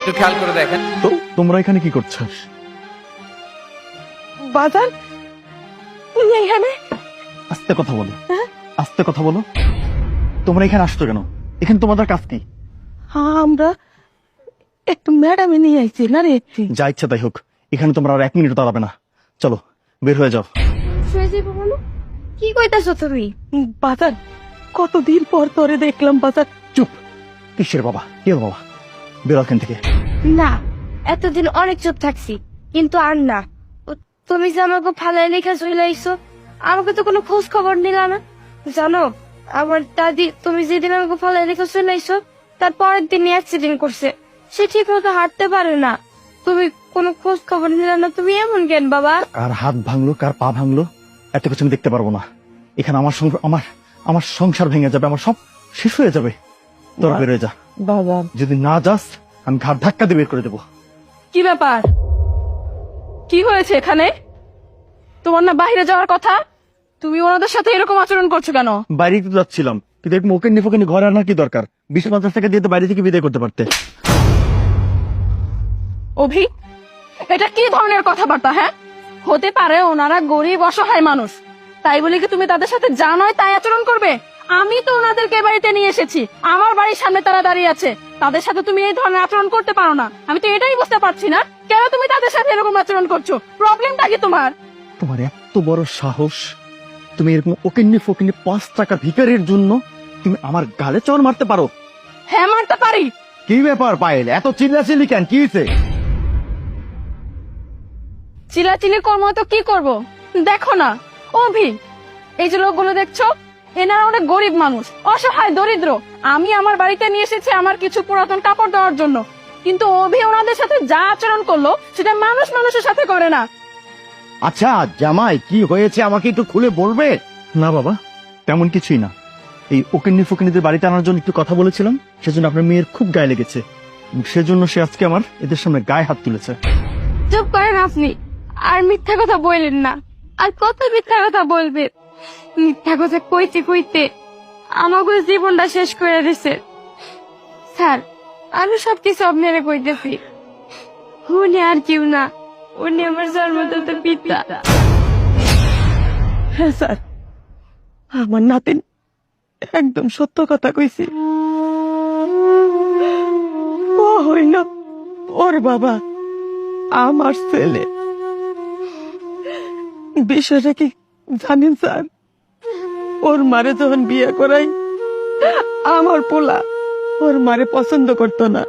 একটু খেয়াল করে দেখেন। তো তোমরা এখানে কি করছ? বাজার তুমি এখানে? আস্তে কথা বলো। আস্তে কথা বলো। তোমরা এখানে আসছো কেন? এখানে তোমাদের কাজ কি? আমরা একটু ম্যাডামে নিয়ে আইছি না রে? যা ইচ্ছা তাই হোক। এখানে তোমরা আর এক মিনিট দাঁড়াবে না। চলো বের হয়ে যাও। কি কইতাছো তুমি? বাজার কতদিন পর তোরে দেখলাম বাজার চুপ। কিসের বাবা? কে বাবা? বেরো এখান থেকে। না এতদিন অনেক চুপ থাকছি কিন্তু আর না। তুমি যে আমাকে ফালাই লেখা চলে আইসো আমাকে তো কোনো খোঁজ খবর না। জানো আমার দাদি তুমি যেদিন আমাকে ফালাই লেখা চলে আইসো তার পরের দিন অ্যাক্সিডেন্ট করছে। সে ঠিক মতো হাঁটতে পারে না। তুমি কোনো খোঁজ খবর নিলা না তুমি এমন কেন বাবা? কার হাত ভাঙলো কার পা ভাঙলো এত কিছু আমি দেখতে পারব না। এখানে আমার আমার আমার সংসার ভেঙে যাবে আমার সব শেষ হয়ে যাবে। তোরা বের হয়ে যা। বাজার যদি না যাস আমি ঘাট ধাক্কা দিয়ে বের করে দেবো। কি ব্যাপার? কি হয়েছে এখানে? তোমার না বাইরে যাওয়ার কথা? তুমি ওনাদের সাথে এরকম আচরণ করছ কেন? বাইরে তো যাচ্ছিলাম। কিন্তু এক মোকেন নিফোকেন ঘরে আনার কি দরকার? বিশ পঞ্চাশ টাকা দিয়ে তো বাইরে থেকে বিদায় করতে পারতে। অভি এটা কি ধরনের কথাবার্তা হ্যাঁ? হতে পারে ওনারা গরিব অসহায় মানুষ। তাই বলে কি তুমি তাদের সাথে যা নয় তাই আচরণ করবে? আমি তো ওনাদেরকে বাড়িতে নিয়ে এসেছি। আমার বাড়ির সামনে তারা দাঁড়িয়ে আছে। তাদের সাথে তুমি এই ধরনের আচরণ করতে পারো না। আমি তো এটাই বুঝতে পারছি না। কেন তুমি তাদের সাথে এরকম আচরণ করছ? প্রবলেমটা কি তোমার? তোমার এত বড় সাহস? তুমি এরকম ওকেন্নি ফোকেন্নি পাঁচ টাকা ভিকারের জন্য তুমি আমার গালে চর মারতে পারো? হ্যাঁ মারতে পারি। কি ব্যাপার পায়েল? এত চিল্লাচিল্লি কেন? কি হয়েছে? চিলাচিলি করব তো কি করব? দেখো না। অভি এই যে লোকগুলো দেখছ এনারা অনেক গরিব মানুষ অসহায় দরিদ্র। আমি আমার বাড়িতে নিয়ে এসেছি আমার কিছু পুরাতন কাপড় দেওয়ার জন্য। কিন্তু অভি ওনাদের সাথে যা আচরণ করল সেটা মানুষ মানুষের সাথে করে না। আচ্ছা জামাই কি হয়েছে আমাকে একটু খুলে বলবে? না বাবা তেমন কিছুই না। এই ওকেন্নি ফোকেনিদের বাড়িতে আনার জন্য একটু কথা বলেছিলাম সেজন্য আপনার মেয়ের খুব গায়ে লেগেছে। সেজন্য সে আজকে আমার এদের সামনে গায়ে হাত তুলেছে। চুপ করেন আপনি আর মিথ্যা কথা বললেন না। আর কত মিথ্যা কথা বলবে মিথ্যা কথা কইতে কইতে আমাকে জীবনটা শেষ করে দিছে। স্যার, আমি সব কিছু আপনারা কইতেছি। উনি আর কেউ না, উনি আমার জন্মদাত পিতা। হ্যাঁ স্যার, আমার নাতিন একদম সত্য কথা কইছি। ও হইল ওর বাবা, আমার ছেলে। বিষয়টা কি জানেন স্যার। ওর মারে যখন বিয়ে করাই আমার পোলা ওর মারে পছন্দ করতো না।